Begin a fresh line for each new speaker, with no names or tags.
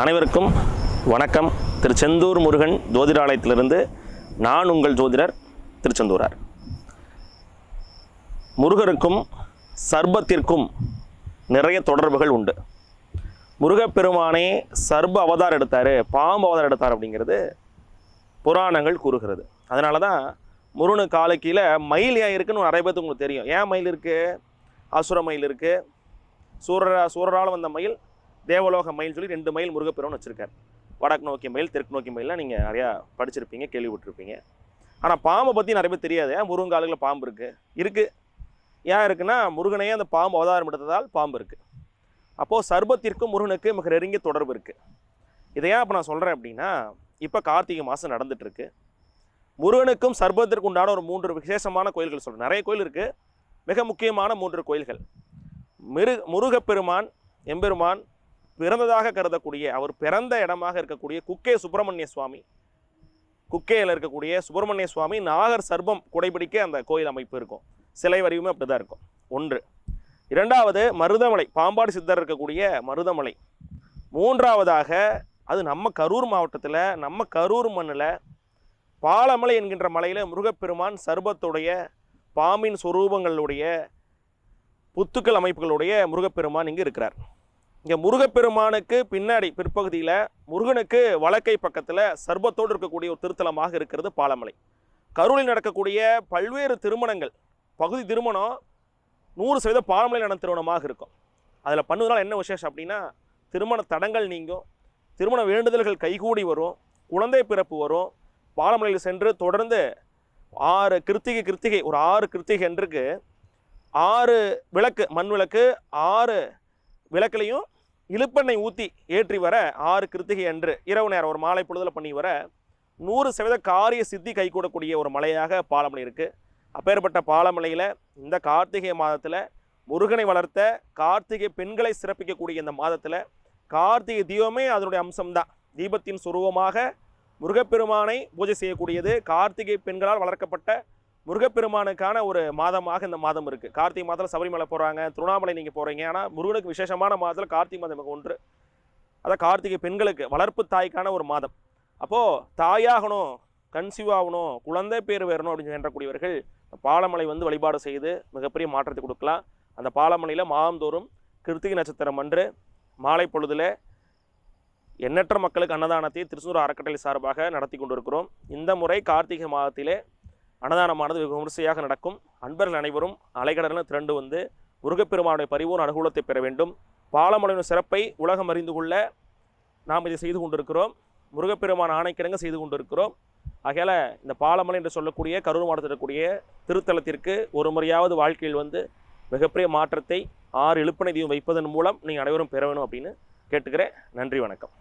அனைவருக்கும் வணக்கம். திருச்செந்தூர் முருகன் ஜோதிடாலயத்திலிருந்து நான் உங்கள் ஜோதிடர் திருச்செந்தூரார். முருகருக்கும் சர்பத்திற்கும் நிறைய தொடர்புகள் உண்டு. முருகப்பெருமானே சர்ப அவதாரம் எடுத்தார் பாம்பு அவதாரம் எடுத்தார் அப்படிங்கிறது புராணங்கள் கூறுகிறது. அதனால தான் முருகனு காலு கீழே மயில் ஏன் இருக்குன்னு நிறைய பேருக்கு உங்களுக்கு தெரியும். ஏன் மயில் இருக்குது அசுர மயில் இருக்குது சூரரா சூரரால் வந்த மயில் தேவலோக மயில் சொல்லி ரெண்டு மயில் முருகப்பெருமான் வச்சுருக்கார். வடக்கு நோக்கி மயில் தெற்கு நோக்கி மயிலாம் நீங்கள் நிறையா படிச்சிருப்பீங்க கேள்விப்பட்டிருப்பீங்க. ஆனால் பாம்பை பற்றி நிறைய பேர் தெரியாது. ஏன் முருகன் காலுகளில் பாம்பு இருக்குது இருக்குது ஏன் இருக்குன்னா முருகனையே அந்த பாம்பு அவதாரம் எடுத்ததால் பாம்பு இருக்குது அப்போது சர்பத்திற்கும் முருகனுக்கு மிக நெருங்கிய தொடர்பு இருக்குது இதை ஏன் இப்போ நான் சொல்கிறேன் அப்படின்னா இப்போ கார்த்திகை மாதம் நடந்துகிட்ருக்கு முருகனுக்கும் சர்பத்திற்கு உண்டான ஒரு மூன்று விசேஷமான கோயில்கள் சொல்கிறேன் நிறைய கோயில் இருக்குது மிக முக்கியமான மூன்று கோயில்கள். மிரு முருகப்பெருமான் எம்பெருமான் பிறந்ததாக கருதக்கூடிய அவர் பிறந்த இடமாக இருக்கக்கூடிய குக்கே சுப்பிரமணிய சுவாமி. குக்கேயில் இருக்கக்கூடிய சுப்பிரமணிய சுவாமி நாகர் சர்பம் குடைபிடிக்க அந்த கோயில் அமைப்பு இருக்கும். சிலை வடிவமே அப்படி தான் இருக்கும். ஒன்று. இரண்டாவது மருதமலை பாம்பாடு சித்தர் இருக்கக்கூடிய மருதமலை. மூன்றாவதாக அது நம்ம கரூர் மாவட்டத்தில் நம்ம கரூர் மண்ணில் பாலமலை என்கின்ற மலையில் முருகப்பெருமான் சர்பத்துடைய பாம்பின் சொரூபங்களுடைய புத்துக்கள் அமைப்புகளுடைய முருகப்பெருமான் இங்கே இருக்கிறார். இங்கே முருகப்பெருமானுக்கு பின்னாடி பிற்பகுதியில் முருகனுக்கு வழக்கை பக்கத்தில் சர்பத்தோடு இருக்கக்கூடிய ஒரு திருத்தலமாக இருக்கிறது பாலமலை. கரூரில் நடக்கக்கூடிய பல்வேறு திருமணங்கள் பகுதி திருமணம் நூறு சதவீத பாலமலை நடந்த திருமணமாக இருக்கும். அதில் பண்ணுவதால் என்ன விசேஷம் அப்படின்னா திருமண தடங்கள் நீங்கும் திருமண வேண்டுதல்கள் கைகூடி வரும் குழந்தை பிறப்பு வரும் பாலமலையில் சென்று தொடர்ந்து ஆறு கிருத்திகை கிருத்திகை ஒரு ஆறு கிருத்திகை என்றுக்கு ஆறு விளக்கு மண் விளக்கு ஆறு விளக்குலையும் இழுப்பெண்ணை ஊற்றி ஏற்றி வர ஆறு கிருத்திகை அன்று இரவு நேரம் ஒரு மாலை பொழுதில் பண்ணி வர நூறு சதவீத காரிய சித்தி கைகூடக்கூடிய ஒரு மலையாக பாலமலை இருக்குது அப்பேற்பட்ட பாலமலையில் இந்த கார்த்திகை மாதத்தில் முருகனை வளர்த்த கார்த்திகை பெண்களை சிறப்பிக்கக்கூடிய இந்த மாதத்தில் கார்த்திகை தீபமே அதனுடைய அம்சம்தான். தீபத்தின் சுரூபமாக முருகப்பெருமானை பூஜை செய்யக்கூடியது கார்த்திகை பெண்களால் வளர்க்கப்பட்ட முருகப்பெருமானுக்கான ஒரு மாதமாக இந்த மாதம் இருக்குது கார்த்திகை மாதத்தில் சபரிமலை போகிறாங்க திருவண்ணாமலை நீங்கள் போகிறீங்க ஆனால் முருகனுக்கு விசேஷமான மாதத்தில் கார்த்திகை மாதம் ஒன்று. அதான் கார்த்திகை பெண்களுக்கு வளர்ப்பு தாய்க்கான ஒரு மாதம். அப்போது தாயாகணும் கன்சீவ் ஆகணும் குழந்தை பேர் வேறணும் அப்படின்னு வேண்டக்கூடியவர்கள் பாலமலை வந்து வழிபாடு செய்து மிகப்பெரிய மாற்றத்தை கொடுக்கலாம். அந்த பாலமலையில் மாதந்தோறும் கிருத்திகை நட்சத்திரம் அன்று மாலை பொழுதில் எண்ணற்ற மக்களுக்கு அன்னதானத்தை திருச்சூர் அறக்கட்டளை சார்பாக நடத்தி கொண்டிருக்கிறோம். இந்த முறை கார்த்திகை மாதத்திலே அன்னதானமானது வெகு விமரிசையாக நடக்கும். அன்பர்கள் அனைவரும் அலைகடலில் திரண்டு வந்து முருகப்பெருமானுடைய பரிபூர்ண அனுகூலத்தை பெற வேண்டும். பாலமலையின் சிறப்பை உலகம் அறிந்து கொள்ள நாம் இதை செய்து கொண்டிருக்கிறோம். முருகப்பெருமான் ஆணைக்கிடங்க செய்து கொண்டிருக்கிறோம். ஆகையால் இந்த பாலமலை என்று சொல்லக்கூடிய கரூர் மாவட்டத்தில் இருக்கக்கூடிய திருத்தலத்திற்கு ஒரு முறையாவது வாழ்க்கையில் வந்து மிகப்பெரிய மாற்றத்தை ஆறு எழுப்பனை வைப்பதன் மூலம் நீங்கள் அனைவரும் பெற வேணும் அப்படின்னு கேட்டுக்கிறேன். நன்றி வணக்கம்.